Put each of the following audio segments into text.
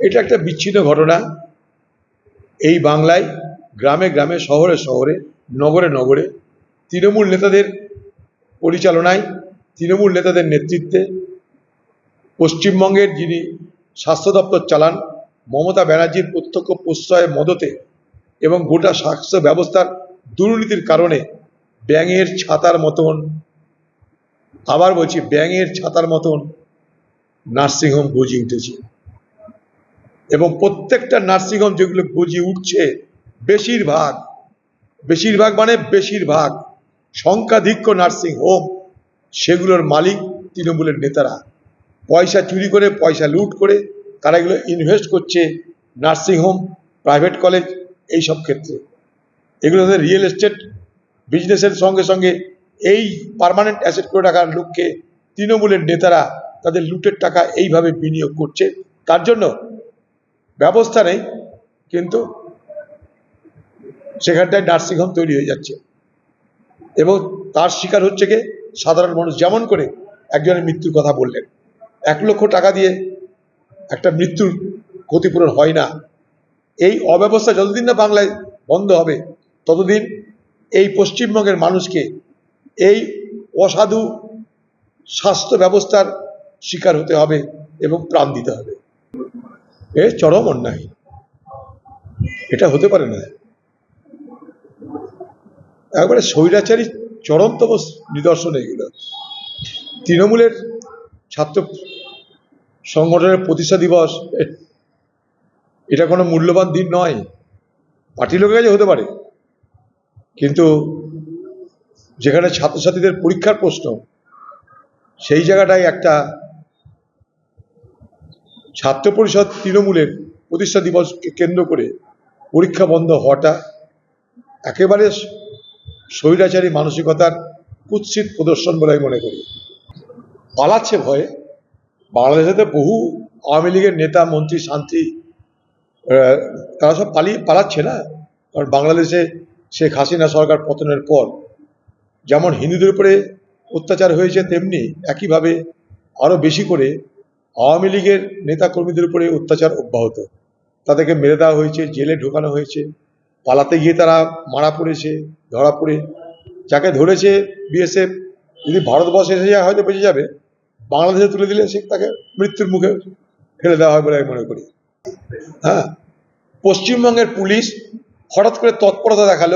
এটা একটা বিচ্ছিন্ন ঘটনা। এই বাংলায় গ্রামে গ্রামে, শহরে শহরে, নগরে নগরে তৃণমূল নেতাদের পরিচালনায়, তৃণমূল নেতাদের নেতৃত্বে পশ্চিমবঙ্গের যিনি স্বাস্থ্য দপ্তর চালান, মমতা ব্যানার্জির প্রত্যক্ষ প্রশ্রয়ের মদতে এবং গোটা স্বাস্থ্য ব্যবস্থার দুর্নীতির কারণে ব্যাঙের ছাতার মতন, আবার বলছি ব্যাঙের ছাতার মতন নার্সিংহোম গজিয়ে উঠেছে। এবং প্রত্যেকটা নার্সিংহোম যেগুলো গজিয়ে উঠছে, বেশিরভাগ বেশিরভাগ মানে বেশিরভাগ সংখ্যাধিক্য নার্সিং হোম সেগুলোর মালিক তৃণমূলের নেতারা। পয়সা চুরি করে, পয়সা লুট করে তারা এগুলো ইনভেস্ট করছে নার্সিং হোম প্রাইভেট কলেজ এই সব ক্ষেত্রে। এগুলো তাদের রিয়েল এস্টেট বিজনেসের সঙ্গে সঙ্গে এই পার্মানেন্ট অ্যাসেট করে রাখার লক্ষ্যে তৃণমূলের নেতারা তাদের লুটের টাকা এইভাবে বিনিয়োগ করছে। তার জন্য ব্যবস্থা নেই, কিন্তু সেখানটায় নার্সিংহোম তৈরি হয়ে যাচ্ছে। এবং তার শিকার হচ্ছে কে? সাধারণ মানুষ। যেমন করে একজনের মৃত্যুর কথা বললেন। এক লক্ষ টাকা দিয়ে একটা মৃত্যুর ক্ষতিপূরণ হয় না। এই অব্যবস্থা যতদিন না বাংলায় বন্ধ হবে, ততদিন এই পশ্চিমবঙ্গের মানুষকে এই অসাধু স্বাস্থ্য ব্যবস্থার শিকার হতে হবে এবং প্রাণ দিতে হবে। এ চরম অন্যায়। এটা হতে পারে না। একবারে স্বৈরাচারী চরমতম নিদর্শন এগুলো। তৃণমূলের ছাত্র সংগঠনের প্রতিষ্ঠা দিবস এটা কোনো মূল্যবান দিন নয়। পার্টি লোকের কাছে হতে পারে। কিন্তু যেখানে ছাত্রছাত্রীদের পরীক্ষার প্রশ্ন, সেই জায়গাটায় একটা ছাত্র পরিষদ তৃণমূলের প্রতিষ্ঠা দিবসকে কেন্দ্র করে পরীক্ষা বন্ধ হওয়াটা একেবারে স্বৈরাচারী মানসিকতার কুৎসিত প্রদর্শন বলে আমি মনে করি। পালাচ্ছে ভয়ে। বাংলাদেশেতে বহু আওয়ামী লীগের নেতা, মন্ত্রী, শান্তি তারা সব পালিয়ে পালাচ্ছে না। কারণ বাংলাদেশে শেখ হাসিনা সরকার পতনের পর যেমন হিন্দুদের উপরে অত্যাচার হয়েছে, তেমনি একইভাবে আরও বেশি করে আওয়ামী লীগের নেতা কর্মীদের উপরে অত্যাচার অব্যাহত। তাদেরকে মেরে দেওয়া হয়েছে, জেলে ঢোকানো হয়েছে, পালাতে গিয়ে তারা মারা পড়েছে, ধরা পড়ে। যাকে ধরেছে বিএসএফ, যদি ভারতবর্ষে এসে যায় হয়তো বেঁচে যাবে। বাংলাদেশে তুলে দিলে সে তাকে মৃত্যুর মুখে ফেলে দেওয়া হয় বলে আমি মনে করি। হ্যাঁ? পশ্চিমবঙ্গের পুলিশ হঠাৎ করে তৎপরতা দেখাল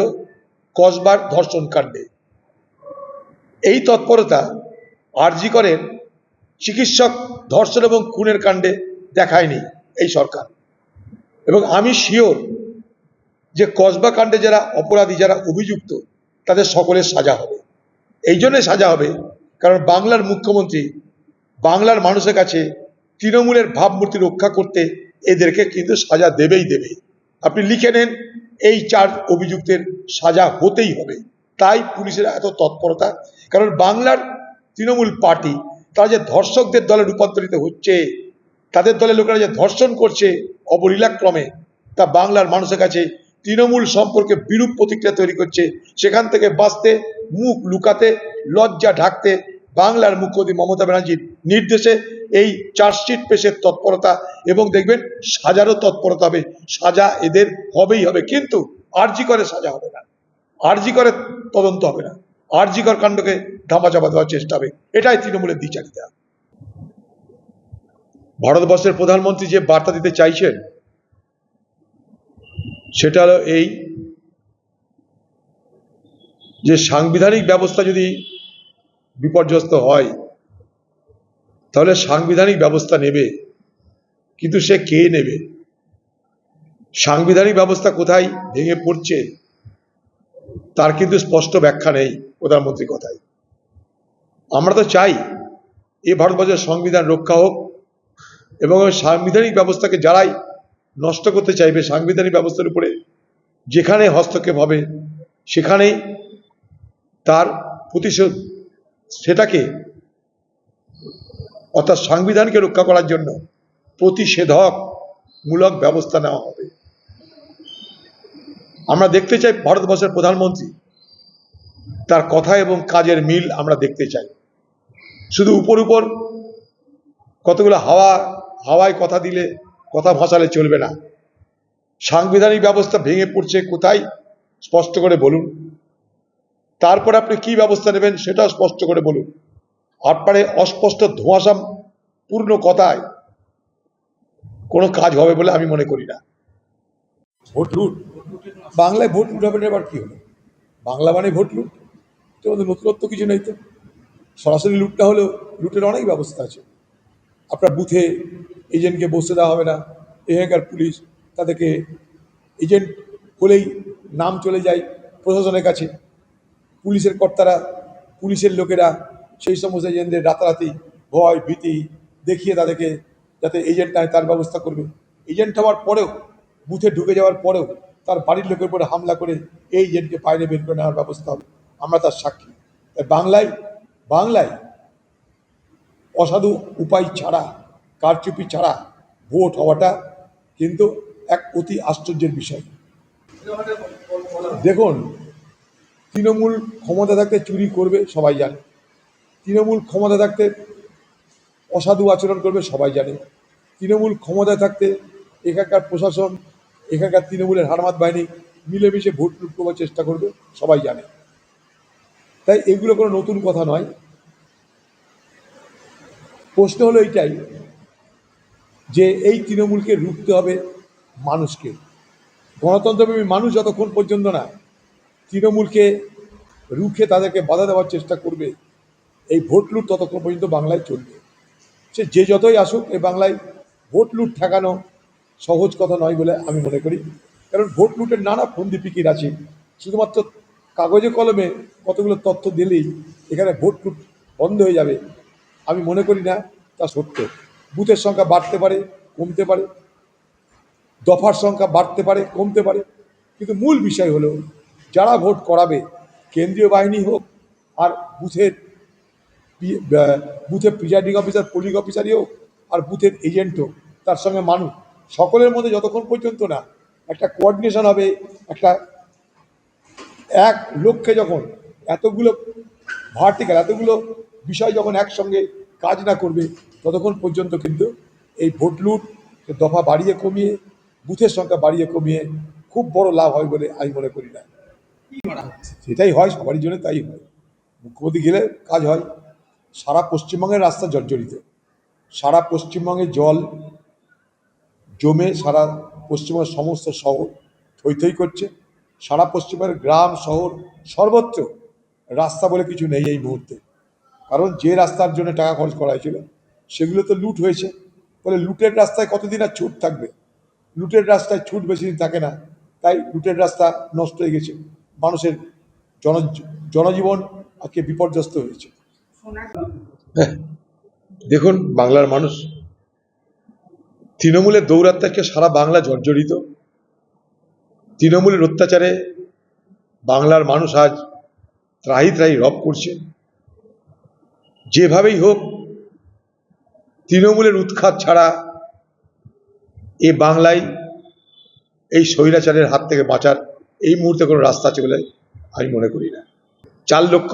কসবার ধর্ষণ কাণ্ডে। এই তৎপরতা আরজি করেন চিকিৎসক, ধর্ষণ এবং খুনের কাণ্ডে দেখায়নি এই সরকার। এবং আমি শিওর যে কসবা কাণ্ডে যারা অপরাধী, যারা অভিযুক্ত, তাদের সকলের সাজা হবে। এই জন্যে সাজা হবে কারণ বাংলার মুখ্যমন্ত্রী বাংলার মানুষের কাছে তৃণমূলের ভাবমূর্তি রক্ষা করতে এদেরকে কিন্তু সাজা দেবেই দেবে। আপনি লিখে নেন, এই চার অভিযুক্তের সাজা হতেই হবে। তাই পুলিশের এত তৎপরতা, কারণ বাংলার তৃণমূল পার্টি তারা যে ধর্ষকদের দলে রূপান্তরিত হচ্ছে, তাদের দলের লোকেরা যে ধর্ষণ করছে অবলীলাক্রমে, তা বাংলার মানুষের কাছে তৃণমূল সম্পর্কে বিরূপ প্রতিক্রিয়া তৈরি করছে। সেখান থেকে বাঁচতে, মুখ লুকাতে, লজ্জা ঢাকতে বাংলার মুখ্যমন্ত্রী মমতা ব্যানার্জির নির্দেশে এই চার্জশিট পেশের তৎপরতা এবং দেখবেন সাজারও তৎপরতা হবে। সাজা এদের হবেই হবে, কিন্তু আরজি করে সাজা হবে না। আরজি করে তদন্ত হবে না। আরজি কর কাণ্ডকে ধামাচাপা দেওয়ার চেষ্টা হবে। এটাই তৃণমূলের দ্বিচারিতা ভারতবর্ষের প্রধানমন্ত্রী যে বার্তা দিতে চাইছেন, সেটা হলো এই যে সাংবিধানিক ব্যবস্থা যদি বিপর্যস্ত হয়, তাহলে সাংবিধানিক ব্যবস্থা নেবে, কিন্তু সে কে নেবে? সাংবিধানিক ব্যবস্থা কোথায় ভেঙে পড়ছে, তার কিন্তু স্পষ্ট ব্যাখ্যা নেই। প্রধানমন্ত্রী কথায় আমরা তো চাই এই ভারতবর্ষের সংবিধান রক্ষা হোক এবং সাংবিধানিক ব্যবস্থাকে যারাই নষ্ট করতে চাইবে সাংবিধানিক ব্যবস্থার উপরে যেখানে হস্তক্ষেপ হবে সেখানেই তার প্রতিশোধ সেটাকে অর্থাৎ সংবিধানকে রক্ষা করার জন্য প্রতিষেধক মূলক ব্যবস্থা নেওয়া হবে। আমরা দেখতে চাই ভারতবর্ষের প্রধানমন্ত্রী তার কথা এবং কাজের মিল আমরা দেখতে চাই। শুধু উপর উপর কতগুলো হাওয়া, হাওয়ায় কথা দিলে, কথা ভাসালে চলবে না। সাংবিধানিক ব্যবস্থা ভেঙে পড়ছে কোথায়? স্পষ্ট করে বলুন। তারপরে আপনি কি ব্যবস্থা নেবেন সেটাও স্পষ্ট করে বলুন। আপনারে অস্পষ্ট ধোঁয়াশা পূর্ণ কথায় কোনো কাজ হবে বলে আমি মনে করি না। ভোট লুট। বাংলায় ভোট লুট হবে এবার কি হলো? বাংলা মানে ভোট লুট? তো আমাদের নতুনত্ব কিছু নেই তো। সরাসরি লুটটা হলেও লুটের অনেক ব্যবস্থা আছে। আপনার বুথে এজেন্টকে বসতে দেওয়া হবে না। এখানকার পুলিশ তাদেরকে এজেন্ট হলেই নাম চলে যায় প্রশাসনের কাছে। পুলিশের কর্তারা, পুলিশের লোকেরা সেই সমস্ত এজেন্টদের রাতারাতি ভয়, ভীতি দেখিয়ে তাদেরকে যাতে এজেন্ট নেয় তার ব্যবস্থা করবে। এজেন্ট হওয়ার পরেও, বুথে ঢুকে যাওয়ার পরেও তার বাড়ির লোকের উপরে হামলা করে এই এজেন্টকে বাইরে বের করে নেওয়ার ব্যবস্থা হবে। আমরা তার সাক্ষী। বাংলায় বাংলায় অসাধু উপায় ছাড়া, কারচুপি ছাড়া ভোট হওয়াটা কিন্তু এক অতি আশ্চর্যের বিষয়। দেখুন, তৃণমূল ক্ষমতা থাকতে চুরি করবে সবাই জানে। তৃণমূল ক্ষমতা থাকতে অসাধু আচরণ করবে সবাই জানে। তৃণমূল ক্ষমতায় থাকতে এখানকার প্রশাসন, এখানকার তৃণমূলের হারমাত বাহিনী মিলেমিশে ভোট লুট করবার চেষ্টা করবে সবাই জানে। তাই এগুলো কোনো নতুন কথা নয়। প্রশ্ন হলো এইটাই, যে এই তৃণমূলকে রুখতে হবে মানুষকে। গণতন্ত্রপ্রেমী মানুষ যতক্ষণ পর্যন্ত না তৃণমূলকে রুখে তাদেরকে বাধা দেওয়ার চেষ্টা করবে, এই ভোট লুট ততক্ষণ পর্যন্ত বাংলায় চলবে। সে যে যতই আসুক, এই বাংলায় ভোট লুট ঠেকানো সহজ কথা নয় বলে আমি মনে করি। কারণ ভোট লুটের নানা ফন্দি ফিকির আছে, শুধুমাত্র কাগজে কলমে কতগুলো তথ্য দিলেই এখানে ভোট লুট বন্ধ হয়ে যাবে। আমি মনে করি না, তা সত্য। বুথের সংখ্যা বাড়তে পারে, কমতে পারে। দফার সংখ্যা বাড়তে পারে, কমতে পারে। কিন্তু মূল বিষয় হলো, যারা ভোট করাবে, কেন্দ্রীয় বাহিনী হোক আর বুথের বুথের প্রিজাইডিং অফিসার পোলিং অফিসারই হোক আর বুথের এজেন্ট হোক, তার সঙ্গে মানুষ। সকলের মধ্যে যতক্ষণ পর্যন্ত না একটা কোঅর্ডিনেশন হবে, একটা এক লক্ষ্যে যখন এতগুলো ভার্টিক্যাল এতগুলো বিষয় যখন একসঙ্গে কাজ না করবে, ততক্ষণ পর্যন্ত কিন্তু এই ভোট লুট দফা বাড়িয়ে কমিয়ে, বুথের সংখ্যা বাড়িয়ে কমিয়ে খুব বড় লাভ হয় বলে আমি মনে করি না। সেটাই হয়, সবারই জন্য তাই হয়। মুখ্যমন্ত্রী গেলে কাজ হয়। সারা পশ্চিমবঙ্গের রাস্তা জর্জরিত। সারা পশ্চিমবঙ্গে জল জমে সারা পশ্চিমবঙ্গের সমস্ত শহর থই থই করছে। সারা পশ্চিমের গ্রাম শহর সর্বত্র রাস্তা বলে কিছু নেই এই মুহূর্তে। কারণ যে রাস্তার জন্য টাকা খরচ করা হয়েছিল সেগুলো তো লুট হয়েছে। ফলে লুটের রাস্তায় কতদিন আর ছুট থাকবে? লুটের রাস্তায় ছুট বেশি দিন থাকে না তাই লুটের রাস্তা নষ্ট হয়ে গেছে। মানুষের জন জনজীবন আজকে বিপর্যস্ত হয়েছে। হ্যাঁ, দেখুন বাংলার মানুষ তৃণমূলের দৌরাত্ম্যকে সারা বাংলা জর্জরিত। তৃণমূলের অত্যাচারে বাংলার মানুষ আজ ত্রাহি ত্রাহি রব করছে। যেভাবেই হোক, তৃণমূলের উৎখাত ছাড়া এ বাংলায় এই স্বৈরাচারের হাত থেকে বাঁচার এই মুহূর্তে কোনো রাস্তা আছে বলে আমি মনে করি না। চার লক্ষ?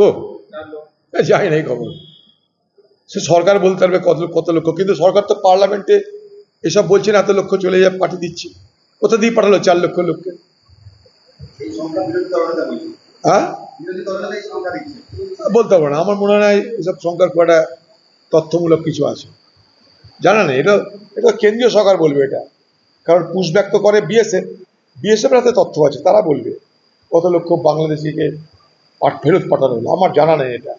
যাই এই খবর। সে সরকার বলতে পারবে কত কত লক্ষ, কিন্তু সরকার তো পার্লামেন্টে এসব বলছে না, এত লক্ষ চলে যায় পাঠিয়ে দিচ্ছি। কোথা দিয়ে পাঠালো চার লক্ষ লোককে এই সংখ্যা বিরোধী দলনেতা বলছে হ্যাঁ? বলতে পারব না আমার মনে হয় এসব সংখ্যার খুব একটা তথ্যমূলক কিছু আছে। জানা নেই এটা এটা কেন্দ্রীয় সরকার বলবে এটা। কারণ পুষব্যাক তো করে বিএসএফ। বিএসএফ হাতে তথ্য আছে তারা বলবে। কত লক্ষ বাংলাদেশিকে পাঠ- ফেরত পাঠানো হলো আমার জানা নেই এটা।